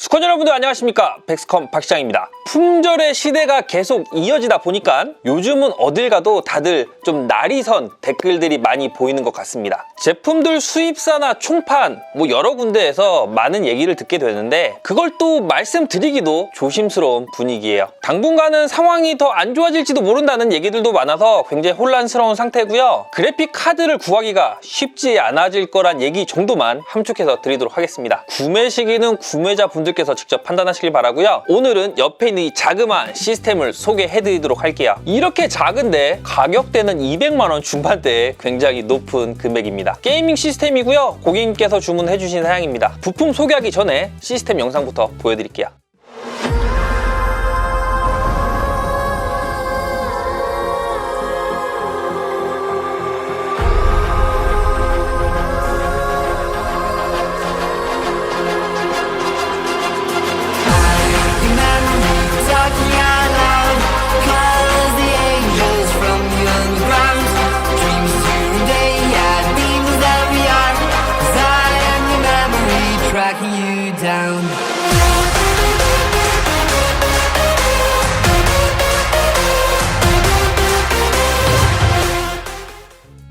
수컷 여러분들 안녕하십니까? 백스컴 박시장입니다 품절의 시대가 계속 이어지다 보니까 요즘은 어딜 가도 다들 좀 날이 선 댓글들이 많이 보이는 것 같습니다. 제품들 수입사나 총판 뭐 여러 군데에서 많은 얘기를 듣게 되는데 그걸 또 말씀드리기도 조심스러운 분위기예요. 당분간은 상황이 더 안 좋아질지도 모른다는 얘기들도 많아서 굉장히 혼란스러운 상태고요. 그래픽 카드를 구하기가 쉽지 않아질 거란 얘기 정도만 함축해서 드리도록 하겠습니다. 구매 시기는 구매자 분들께서 직접 판단하시길 바라고요. 오늘은 옆에 있는 이 자그마한 시스템을 소개해드리도록 할게요. 이렇게 작은데 가격대는 200만 원 중반대에 굉장히 높은 금액입니다. 게이밍 시스템이고요. 고객님께서 주문해주신 사양입니다. 부품 소개하기 전에 시스템 영상부터 보여드릴게요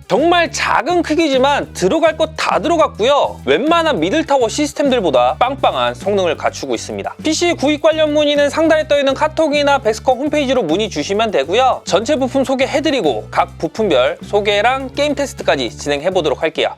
정말 작은 크기지만 들어갈 것 다 들어갔고요. 웬만한 미들타워 시스템들보다 빵빵한 성능을 갖추고 있습니다. PC 구입 관련 문의는 상단에 떠있는 카톡이나 백스컴 홈페이지로 문의 주시면 되고요. 전체 부품 소개해드리고 각 부품별 소개랑 게임 테스트까지 진행해보도록 할게요.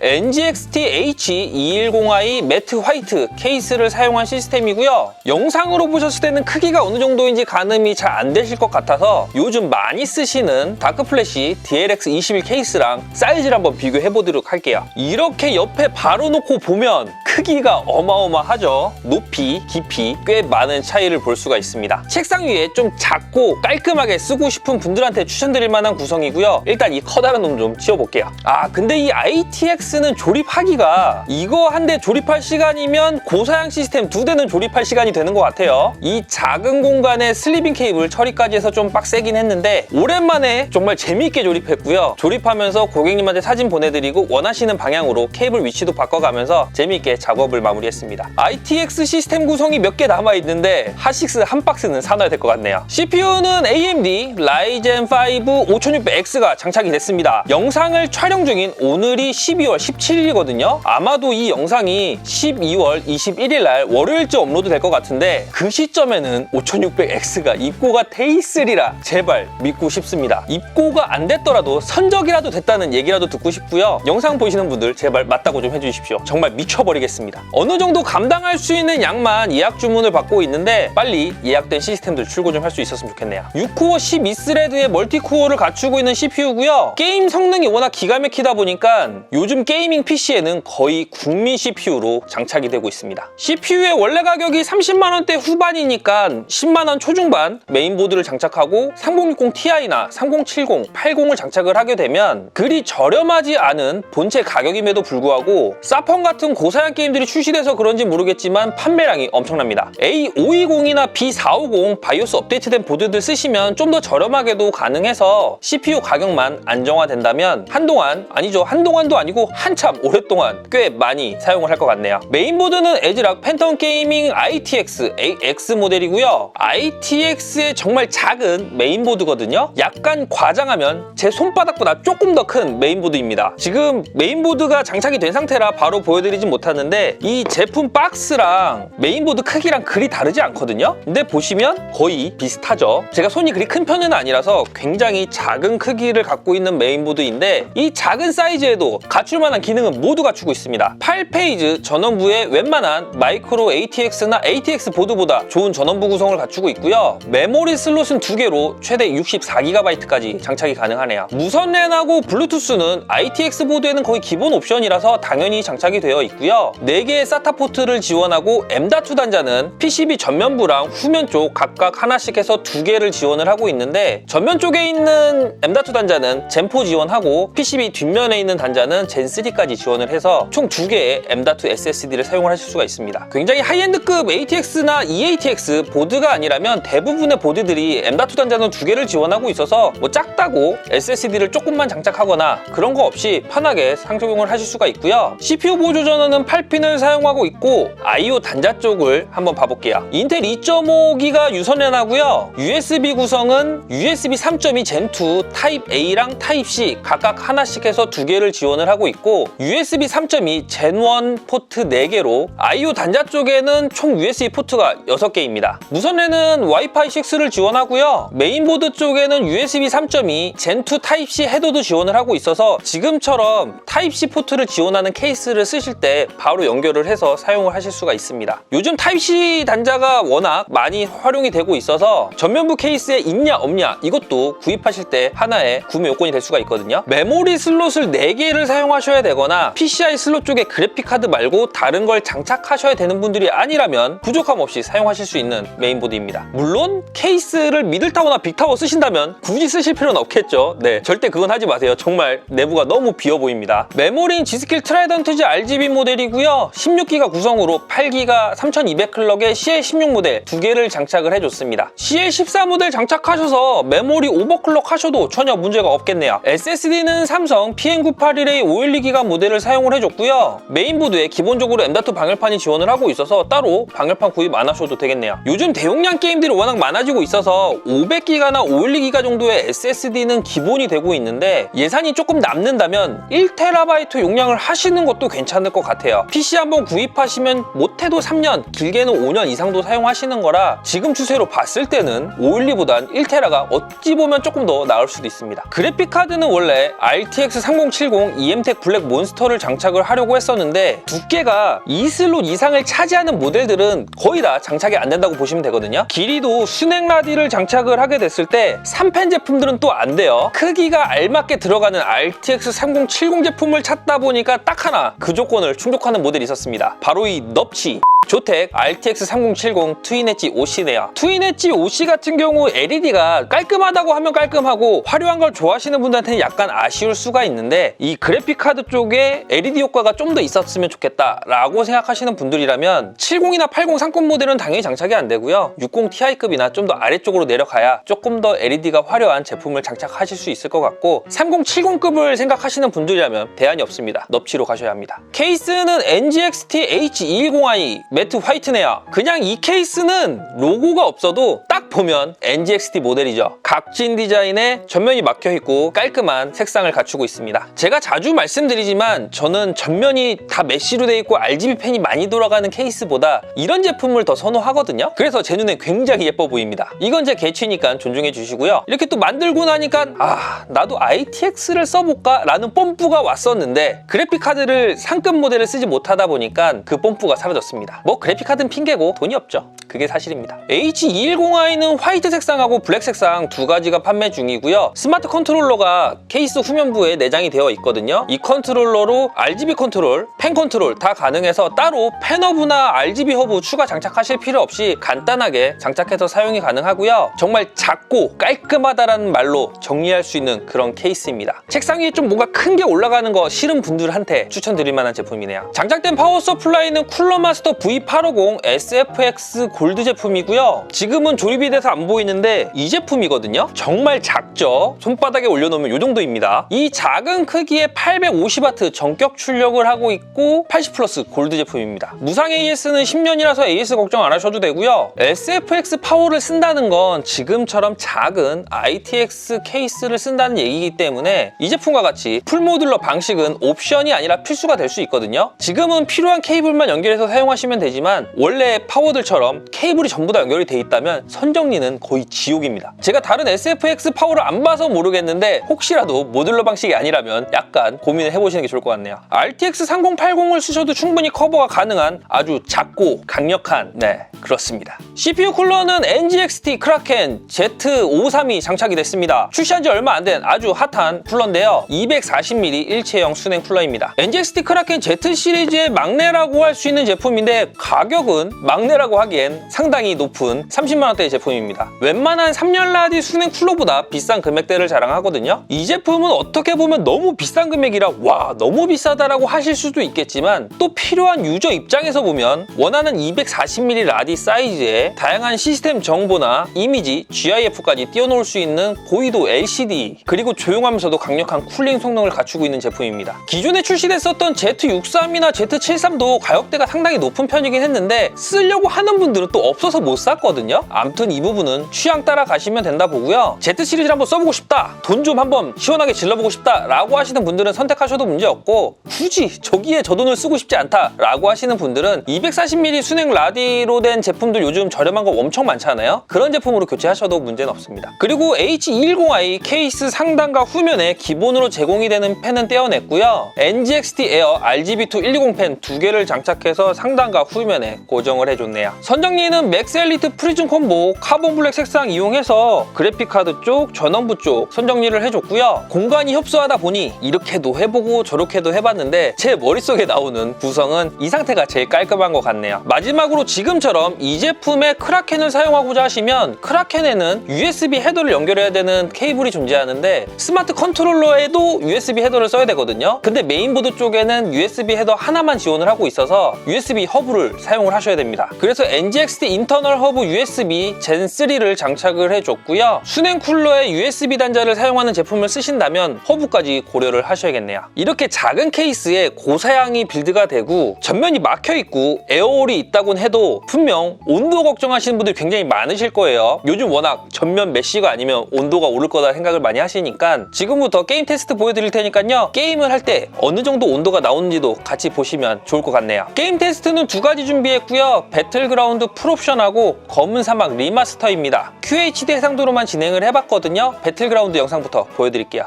NGXT H210i 매트 화이트 케이스를 사용한 시스템이고요. 영상으로 보셨을 때는 크기가 어느 정도인지 가늠이 잘 안 되실 것 같아서 요즘 많이 쓰시는 다크플래시 DLX21 케이스랑 사이즈를 한번 비교해 보도록 할게요. 이렇게 옆에 바로 놓고 보면 크기가 어마어마하죠. 높이, 깊이 꽤 많은 차이를 볼 수가 있습니다. 책상 위에 좀 작고 깔끔하게 쓰고 싶은 분들한테 추천드릴 만한 구성이고요. 일단 이 커다란 놈 좀 치워볼게요. 아 근데 이 ITX 는 조립하기가 이거 한 대 조립할 시간이면 고사양 시스템 두 대는 조립할 시간이 되는 것 같아요. 이 작은 공간에 슬리빙 케이블 처리까지 해서 좀 빡세긴 했는데 오랜만에 정말 재미있게 조립했고요. 조립하면서 고객님한테 사진 보내드리고 원하시는 방향으로 케이블 위치도 바꿔가면서 재미있게 작업을 마무리했습니다. ITX 시스템 구성이 몇 개 남아있는데 핫식스 한 박스는 사놔야 될 것 같네요. CPU는 AMD Ryzen 5 5600X가 장착이 됐습니다. 영상을 촬영 중인 오늘이 12월 17일이거든요. 아마도 이 영상이 12월 21일 날 월요일쯤 업로드 될 것 같은데 그 시점에는 5600X가 입고가 돼 있으리라 제발 믿고 싶습니다. 입고가 안 됐더라도 선적이라도 됐다는 얘기라도 듣고 싶고요. 영상 보시는 분들 제발 맞다고 좀 해주십시오. 정말 미쳐버리겠습니다. 어느 정도 감당할 수 있는 양만 예약 주문을 받고 있는데 빨리 예약된 시스템들 출고 좀 할 수 있었으면 좋겠네요. 6코어 12스레드의 멀티코어를 갖추고 있는 CPU고요. 게임 성능이 워낙 기가 막히다 보니까 요즘 게이밍 PC에는 거의 국민 CPU로 장착이 되고 있습니다. CPU의 원래 가격이 30만 원대 후반이니까 10만 원 초중반 메인보드를 장착하고 3060 Ti나 3070, 80을 장착을 하게 되면 그리 저렴하지 않은 본체 가격임에도 불구하고 사펑 같은 고사양 게임들이 출시돼서 그런지 모르겠지만 판매량이 엄청납니다. A520이나 B450 바이오스 업데이트된 보드들 쓰시면 좀 더 저렴하게도 가능해서 CPU 가격만 안정화된다면 한동안 아니죠 한동안도 아니고 한참 오랫동안 꽤 많이 사용을 할 것 같네요. 메인보드는 에즈락 팬텀 게이밍 ITX AX 모델이고요. ITX의 정말 작은 메인보드거든요. 약간 과장하면 제 손바닥보다 조금 더 큰 메인보드입니다. 지금 메인보드가 장착이 된 상태라 바로 보여드리진 못하는데 이 제품 박스랑 메인보드 크기랑 그리 다르지 않거든요. 근데 보시면 거의 비슷하죠. 제가 손이 그리 큰 편은 아니라서 굉장히 작은 크기를 갖고 있는 메인보드인데 이 작은 사이즈에도 갖출 만한 기능은 모두 갖추고 있습니다. 8페이지 전원부에 웬만한 마이크로 ATX나 ATX 보드보다 좋은 전원부 구성을 갖추고 있고요. 메모리 슬롯은 두 개로 최대 64GB까지 장착이 가능하네요. 무선 랜하고 블루투스는 ITX 보드에는 거의 기본 옵션이라서 당연히 장착이 되어 있고요. 4개의 SATA 포트를 지원하고 M.2 단자는 PCB 전면부랑 후면 쪽 각각 하나씩 해서 두 개를 지원을 하고 있는데 전면 쪽에 있는 M.2 단자는 젠4 지원하고 PCB 뒷면에 있는 단자는 젠3 M3까지 지원을 해서 총 두 개의 M.2 SSD를 사용을 하실 수가 있습니다. 굉장히 하이엔드급 ATX나 EATX 보드가 아니라면 대부분의 보드들이 M.2 단자는 두 개를 지원하고 있어서 뭐 작다고 SSD를 조금만 장착하거나 그런 거 없이 편하게 상적용을 하실 수가 있고요. CPU 보조 전원은 8핀을 사용하고 있고 I/O 단자 쪽을 한번 봐볼게요. 인텔 2.5기가 유선연하고요. USB 구성은 USB 3.2 Gen2 타입 A랑 타입 C 각각 하나씩 해서 두 개를 지원을 하고 있고 USB 3.2 Gen1 포트 4개로 I/O 단자 쪽에는 총 USB 포트가 6개입니다. 무선에는 와이파이 6를 지원하고요. 메인보드 쪽에는 USB 3.2 Gen2 타입 C 헤더도 지원을 하고 있어서 지금처럼 타입 C 포트를 지원하는 케이스를 쓰실 때 바로 연결을 해서 사용을 하실 수가 있습니다. 요즘 타입 C 단자가 워낙 많이 활용이 되고 있어서 전면부 케이스에 있냐 없냐 이것도 구입하실 때 하나의 구매 요건이 될 수가 있거든요. 메모리 슬롯을 4개를 사용하셔야 되거나 PCI 슬롯 쪽에 그래픽 카드 말고 다른 걸 장착하셔야 되는 분들이 아니라면 부족함 없이 사용하실 수 있는 메인보드입니다. 물론 케이스를 미들타워나 빅타워 쓰신다면 굳이 쓰실 필요는 없겠죠. 네, 절대 그건 하지 마세요. 정말 내부가 너무 비어 보입니다. 메모리는 G스킬 트라이던트즈 RGB 모델이고요. 16기가 구성으로 8기가 3200 클럭의 CL16 모델 두 개를 장착을 해줬습니다. CL14 모델 장착하셔서 메모리 오버클럭 하셔도 전혀 문제가 없겠네요. SSD는 삼성 PM981A 512 기가 모델을 사용을 해줬고요. 메인보드에 기본적으로 M.2 방열판이 지원을 하고 있어서 따로 방열판 구입 안 하셔도 되겠네요. 요즘 대용량 게임들이 워낙 많아지고 있어서 500기가나 512기가 정도의 SSD는 기본이 되고 있는데 예산이 조금 남는다면 1TB 용량을 하시는 것도 괜찮을 것 같아요. PC 한번 구입하시면 못해도 3년, 길게는 5년 이상도 사용하시는 거라 지금 추세로 봤을 때는 512보단 1TB가 어찌 보면 조금 더 나을 수도 있습니다. 그래픽 카드는 원래 RTX 3070 EMTEC 블랙 몬스터를 장착을 하려고 했었는데 두께가 2슬롯 이상을 차지하는 모델들은 거의 다 장착이 안 된다고 보시면 되거든요. 길이도 순행 라디를 장착을 하게 됐을 때 3펜 제품들은 또 안 돼요. 크기가 알맞게 들어가는 RTX 3070 제품을 찾다 보니까 딱 하나 그 조건을 충족하는 모델이 있었습니다. 바로 이 넙치. 조텍 RTX 3070 트윈 엣지 OC네요. 트윈 엣지 OC 같은 경우 LED가 깔끔하다고 하면 깔끔하고 화려한 걸 좋아하시는 분들한테는 약간 아쉬울 수가 있는데 이 그래픽 카드 쪽에 LED 효과가 좀 더 있었으면 좋겠다라고 생각하시는 분들이라면 70이나 80 상권 모델은 당연히 장착이 안 되고요. 60 Ti급이나 좀 더 아래쪽으로 내려가야 조금 더 LED가 화려한 제품을 장착하실 수 있을 것 같고 3070급을 생각하시는 분들이라면 대안이 없습니다. 넙치로 가셔야 합니다. 케이스는 NGXT H210i 매트 화이트네요. 그냥 이 케이스는 로고가 없어도 딱 보면 NGXT 모델이죠. 각진 디자인에 전면이 막혀 있고 깔끔한 색상을 갖추고 있습니다. 제가 자주 말씀 드리지만 저는 전면이 다 메쉬로 돼 있고 RGB 펜이 많이 돌아가는 케이스보다 이런 제품을 더 선호하거든요. 그래서 제 눈에 굉장히 예뻐 보입니다. 이건 제 개취니까 존중해 주시고요. 이렇게 또 만들고 나니까 아 나도 ITX를 써볼까 라는 뽐뿌가 왔었는데 그래픽 카드를 상급 모델을 쓰지 못하다 보니까 그 뽐뿌가 사라졌습니다. 뭐 그래픽 카드는 핑계고 돈이 없죠. 그게 사실입니다. H210i는 화이트 색상하고 블랙 색상 두 가지가 판매 중이고요. 스마트 컨트롤러가 케이스 후면부에 내장이 되어 있거든요. 이 컨 컨트롤러로 RGB 컨트롤, 펜 컨트롤 다 가능해서 따로 펜 허브나 RGB 허브 추가 장착하실 필요 없이 간단하게 장착해서 사용이 가능하고요. 정말 작고 깔끔하다라는 말로 정리할 수 있는 그런 케이스입니다. 책상 위에 좀 뭔가 큰 게 올라가는 거 싫은 분들한테 추천드릴 만한 제품이네요. 장착된 파워 서플라이는 쿨러마스터 V850 SFX 골드 제품이고요. 지금은 조립이 돼서 안 보이는데 이 제품이거든요. 정말 작죠? 손바닥에 올려놓으면 이 정도입니다. 이 작은 크기의 850 50W 전격 출력을 하고 있고 80 플러스 골드 제품입니다. 무상 AS는 10년이라서 AS 걱정 안 하셔도 되고요. SFX 파워를 쓴다는 건 지금처럼 작은 ITX 케이스를 쓴다는 얘기이기 때문에 이 제품과 같이 풀모듈러 방식은 옵션이 아니라 필수가 될 수 있거든요. 지금은 필요한 케이블만 연결해서 사용하시면 되지만 원래 파워들처럼 케이블이 전부 다 연결이 돼 있다면 선정리는 거의 지옥입니다. 제가 다른 SFX 파워를 안 봐서 모르겠는데 혹시라도 모듈러 방식이 아니라면 약간 고민을 해보세요. 시는 게 좋을 것 같네요. RTX 3080을 쓰셔도 충분히 커버가 가능한 아주 작고 강력한 네 그렇습니다. CPU 쿨러는 NGXT 크라켄 Z532 장착이 됐습니다. 출시한 지 얼마 안 된 아주 핫한 쿨러인데요. 240mm 일체형 순행 쿨러입니다. NGXT 크라켄 Z 시리즈의 막내라고 할 수 있는 제품인데 가격은 막내라고 하기엔 상당히 높은 30만 원대의 제품입니다. 웬만한 3열 라디 순행 쿨러보다 비싼 금액대를 자랑하거든요. 이 제품은 어떻게 보면 너무 비싼 금액이라 와 너무 비싸다라고 하실 수도 있겠지만 또 필요한 유저 입장에서 보면 원하는 240mm 라디 사이즈에 다양한 시스템 정보나 이미지, GIF까지 띄워놓을 수 있는 고위도 LCD 그리고 조용하면서도 강력한 쿨링 성능을 갖추고 있는 제품입니다. 기존에 출시됐었던 Z63이나 Z73도 가격대가 상당히 높은 편이긴 했는데 쓰려고 하는 분들은 또 없어서 못 샀거든요. 암튼 이 부분은 취향 따라 가시면 된다 보고요. Z 시리즈를 한번 써보고 싶다. 돈 좀 한번 시원하게 질러보고 싶다. 라고 하시는 분들은 선택하셔도 문제없고 굳이 저기에 저 돈을 쓰고 싶지 않다. 라고 하시는 분들은 240mm 순행 라디로 된 제품들 요즘 저렴한 거 엄청 많잖아요. 그런 제품으로 교체하셔도 문제는 없습니다. 그리고 H210i 케이스 상단과 후면에 기본으로 제공이 되는 펜은 떼어냈고요. NGXT 에어 RGB2 120 펜 두 개를 장착해서 상단과 후면에 고정을 해줬네요. 선정리는 맥스 엘리트 프리즘 콤보 카본 블랙 색상 이용해서 그래픽 카드 쪽, 전원부 쪽 선정리를 해줬고요. 공간이 협소하다 보니 이렇게도 해보 고 저렇게도 해봤는데 제 머릿속에 나오는 구성은 이 상태가 제일 깔끔한 것 같네요. 마지막으로 지금처럼 이 제품의 크라켄을 사용하고자 하시면 크라켄에는 USB 헤더를 연결해야 되는 케이블이 존재하는데 스마트 컨트롤러에도 USB 헤더를 써야 되거든요. 근데 메인보드 쪽에는 USB 헤더 하나만 지원을 하고 있어서 USB 허브를 사용을 하셔야 됩니다. 그래서 NGXT 인터널 허브 USB 젠 3를 장착을 해줬고요. 순행 쿨러에 USB 단자를 사용하는 제품을 쓰신다면 허브까지 고려를 하셔야겠네요. 이렇게 작은 케이스에 고사양이 빌드가 되고 전면이 막혀 있고 에어홀이 있다곤 해도 분명 온도 걱정하시는 분들이 굉장히 많으실 거예요. 요즘 워낙 전면 메쉬가 아니면 온도가 오를 거다 생각을 많이 하시니까 지금부터 게임 테스트 보여드릴 테니까요. 게임을 할 때 어느 정도 온도가 나오는지도 같이 보시면 좋을 것 같네요. 게임 테스트는 두 가지 준비했고요. 배틀그라운드 풀옵션하고 검은 사막 리마스터입니다. QHD 해상도로만 진행을 해봤거든요. 배틀그라운드 영상부터 보여드릴게요.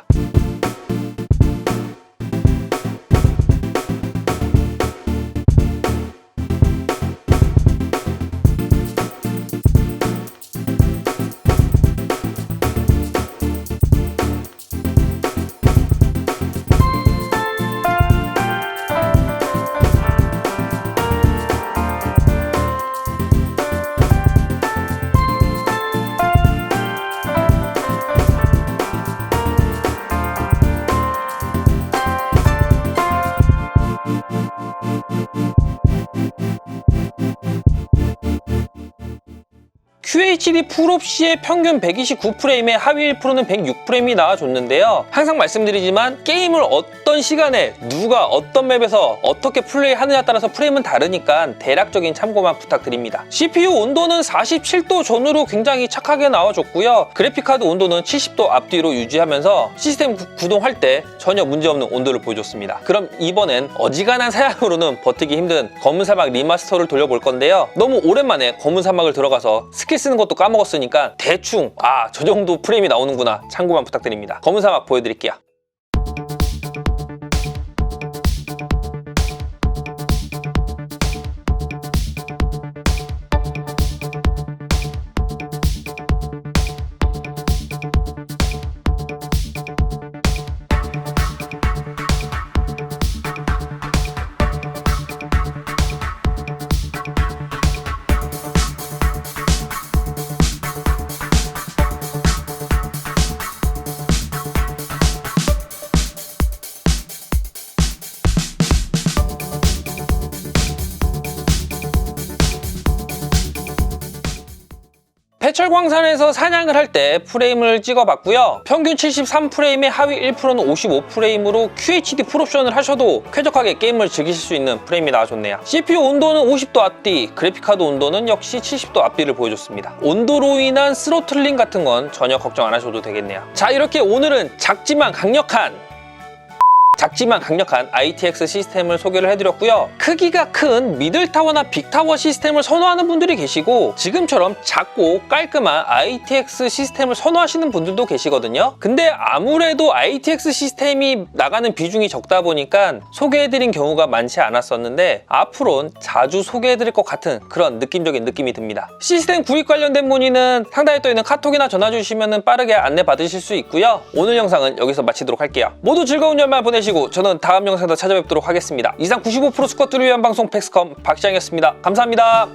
QHD 풀옵시의 평균 129프레임에 하위 1%는 106프레임이 나와줬는데요. 항상 말씀드리지만 게임을 어떤 시간에 누가 어떤 맵에서 어떻게 플레이하느냐에 따라서 프레임은 다르니까 대략적인 참고만 부탁드립니다. CPU 온도는 47도 전후로 굉장히 착하게 나와줬고요. 그래픽카드 온도는 70도 앞뒤로 유지하면서 시스템 구- 구동할 때 전혀 문제없는 온도를 보여줬습니다. 그럼 이번엔 어지간한 사양으로는 버티기 힘든 검은 사막 리마스터를 돌려볼 건데요. 너무 오랜만에 검은 사막을 들어가서 스킬 쓰는 것도 까먹었으니까 대충 아 저 정도 프레임이 나오는구나 참고만 부탁드립니다. 검은 사막 보여드릴게요. 패철광산에서 사냥을 할 때 프레임을 찍어봤고요. 평균 73프레임에 하위 1%는 55프레임으로 QHD 풀옵션을 하셔도 쾌적하게 게임을 즐기실 수 있는 프레임이 나와줬네요. CPU 온도는 50도 앞뒤, 그래픽카드 온도는 역시 70도 앞뒤를 보여줬습니다. 온도로 인한 스로틀링 같은 건 전혀 걱정 안 하셔도 되겠네요. 자 이렇게 오늘은 작지만 강력한 작지만 강력한 ITX 시스템을 소개를 해드렸고요. 크기가 큰 미들타워나 빅타워 시스템을 선호하는 분들이 계시고 지금처럼 작고 깔끔한 ITX 시스템을 선호하시는 분들도 계시거든요. 근데 아무래도 ITX 시스템이 나가는 비중이 적다 보니까 소개해드린 경우가 많지 않았었는데 앞으로는 자주 소개해드릴 것 같은 그런 느낌적인 느낌이 듭니다. 시스템 구입 관련된 문의는 상단에 떠있는 카톡이나 전화 주시면 빠르게 안내 받으실 수 있고요. 오늘 영상은 여기서 마치도록 할게요. 모두 즐거운 연말 보내 시고 저는 다음 영상에서 찾아뵙도록 하겠습니다. 이상 95% 스쿼트를 위한 방송 팩스컴 박시장이었습니다. 감사합니다.